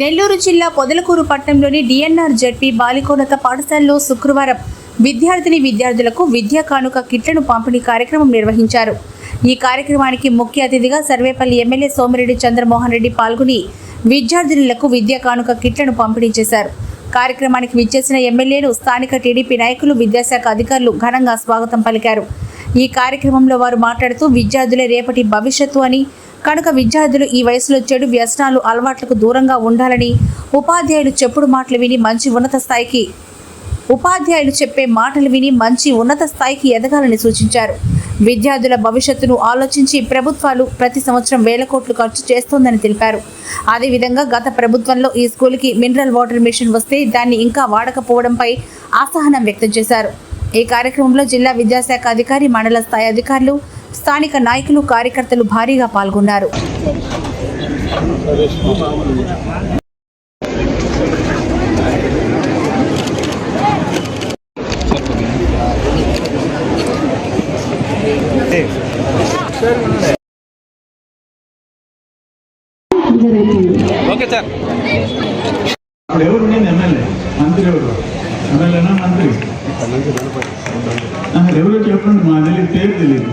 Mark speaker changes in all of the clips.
Speaker 1: నెల్లూరు జిల్లా పొదలకూరు పట్టణంలోని DNR ZP బాలికోన్నత పాఠశాలలో శుక్రవారం విద్యార్థిని విద్యార్థులకు విద్యా కానుక కిట్లను పంపిణీ కార్యక్రమం నిర్వహించారు. ఈ కార్యక్రమానికి ముఖ్య అతిథిగా సర్వేపల్లి ఎమ్మెల్యే సోమిరెడ్డి చంద్రమోహన్ రెడ్డి పాల్గొని విద్యార్థినులకు విద్యా కానుక కిట్లను పంపిణీ చేశారు. కార్యక్రమానికి విచ్చేసిన ఎమ్మెల్యేలు స్థానిక టీడీపీ నాయకులు విద్యాశాఖ అధికారులు ఘనంగా స్వాగతం పలికారు. ఈ కార్యక్రమంలో వారు మాట్లాడుతూ విద్యార్థులే రేపటి భవిష్యత్తు అని కనుక విద్యార్థులు ఈ వయసులో చెడు వ్యసనాలు అలవాట్లకు దూరంగా ఉండాలని ఉపాధ్యాయులు చెప్పుడు మాటలు విని మంచి ఉన్నత స్థాయికి ఉపాధ్యాయులు చెప్పే మాటలు విని మంచి ఉన్నత స్థాయికి ఎదగాలని సూచించారు. విద్యార్థుల భవిష్యత్తును ఆలోచించి ప్రభుత్వాలు ప్రతి సంవత్సరం వేల కోట్లు ఖర్చు చేస్తోందని తెలిపారు. అదేవిధంగా గత ప్రభుత్వంలో ఈ స్కూల్కి మినరల్ వాటర్ మిషన్ వస్తే దాన్ని ఇంకా వాడకపోవడంపై అసహనం వ్యక్తం చేశారు. ఈ కార్యక్రమంలో జిల్లా విద్యాశాఖ అధికారి మండల స్థాయి అధికారులు స్థానిక నాయకులు కార్యకర్తలు భారీగా పాల్గొన్నారు.
Speaker 2: Okay sir.
Speaker 3: అప్పుడు ఎవరు ఉండింది ఎమ్మెల్యే? మంత్రి ఎవరు? ఎమ్మెల్యేనా మంత్రి? ఎవరో చెప్పండి? మా తెలియదు పేరు తెలియదు.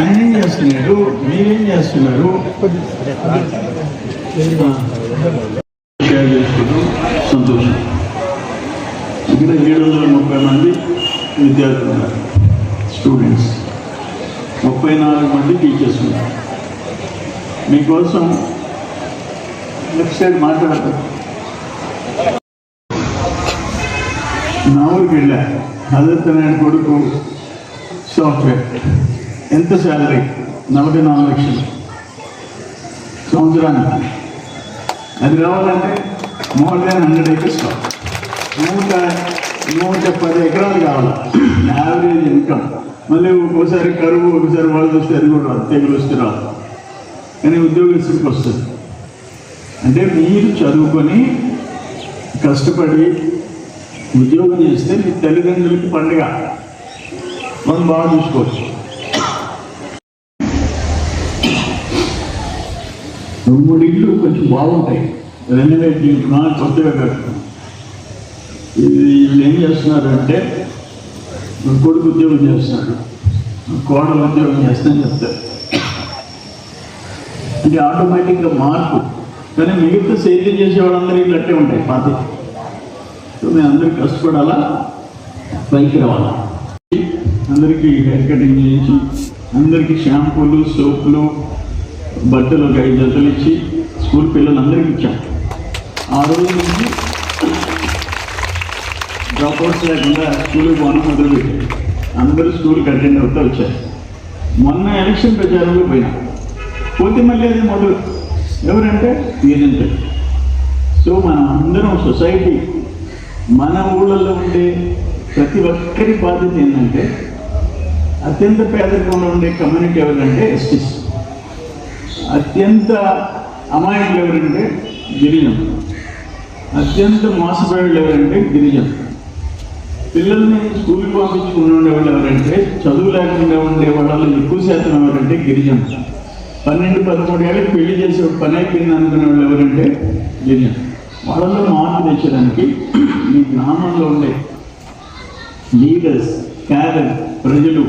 Speaker 3: అన్నీ చేస్తున్నారు మీరేం చేస్తున్నారు షేర్ చేసుకుంటూ సంతోషం. ఇక్కడ ఏడు వందల ముప్పై మంది విద్యార్థులు ఉన్నారు. స్టూడెంట్స్ ముప్పై నాలుగు మంది టీచర్స్ ఉన్నారు. మీకోసం లెఫ్ట్ సైడ్ మాట్లాడతారు నా ఊరికి వెళ్ళా. అదే కొడుకు సాఫ్ట్వేర్. ఎంత శాలరీ? నలభై నాలుగు లక్షలు. సంవత్సరానికి. అది రావాలంటే మోర్ దాన్ హండ్రెడ్ ఏకర్స్ నూట నూట పది ఎకరాలు కావాలి. యావరేజ్ ఇన్కమ్ మళ్ళీ ఒక్కోసారి కరువు ఒకసారి వాళ్ళు వస్తే అది కూడా తెగులు వస్తే రాదు. కానీ ఉద్యోగస్తుడికి వస్తుంది. అంటే మీరు చదువుకొని కష్టపడి ఉద్యోగం చేస్తే మీ తల్లిదండ్రులకి పండుగ. మనం బాగా చూసుకోవచ్చు. రెండు మూడు ఇళ్ళు కొంచెం బాగుంటాయి. రెన్యువేట్ చేయించుకున్నా కొత్తగా కట్టుకున్నాం. ఇది వీళ్ళు ఏం చేస్తున్నారంటే కొడుకు ఉద్యోగం చేస్తున్నాడు. కోడలు ఉద్యోగం చేస్తానని చెప్తారు. అంటే ఆటోమేటిక్గా మార్పు. కానీ మిగతా సేద్యం చేసే వాళ్ళందరూ ఇట్లా అట్టే ఉంటాయి పాత. సో మేము అందరికి కష్టపడాలా? పైకి రావాలా? అందరికీ హెయిర్ కటింగ్ చేయించి అందరికీ షాంపూలు సోపులు బట్టలు ఒక ఐదు జతలు ఇచ్చి స్కూల్ పిల్లలందరికీ ఇచ్చాం. ఆ రోజు నుంచి డ్రాప్ అవుట్స్ లేకుండా స్కూల్కి పోవడం మొదలుపెట్టారు అందరూ స్కూల్కి అటెండ్ అవుతూ వచ్చారు. మొన్న ఎలక్షన్ ప్రచారంలో పోయినా. పోతే మళ్ళీ అదే మొదలు ఎవరంటే ఏజెంట్ సో మనం అందరం సొసైటీ మన ఊళ్ళల్లో ఉండే ప్రతి ఒక్కరి బాధ్యత ఏంటంటే అత్యంత పేదరికంలో ఉండే కమ్యూనిటీ ఎవరంటే ఎస్టీస్ అత్యంత అమాయకులు ఎవరంటే గిరిజం అత్యంత మోసపోయేవాళ్ళు ఎవరంటే గిరిజం పిల్లల్ని స్కూల్కి పంపించుకుని ఉండేవాళ్ళు ఎవరంటే చదువు లేకుండా ఉండే వాళ్ళు ఎక్కువ శాతం ఎవరంటే గిరిజం పన్నెండు పదమూడు ఏళ్ళకి పెళ్ళి చేసే పని అయిపోయింది అనుకునే వాళ్ళు ఎవరంటే గిరిజం వాళ్ళలో మార్పు తెచ్చడానికి మీ గ్రామంలో ఉండే లీడర్స్ క్యాడర్ ప్రజలు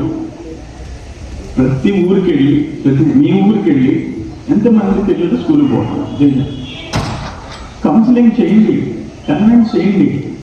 Speaker 3: ప్రతి ఊరికి వెళ్ళి ప్రతి మీ ఊరికి వెళ్ళి ఎంతమంది తెలియదు స్కూల్కి పోవాలి కౌన్సిలింగ్ చేయండి కన్విన్స్ చేయండి.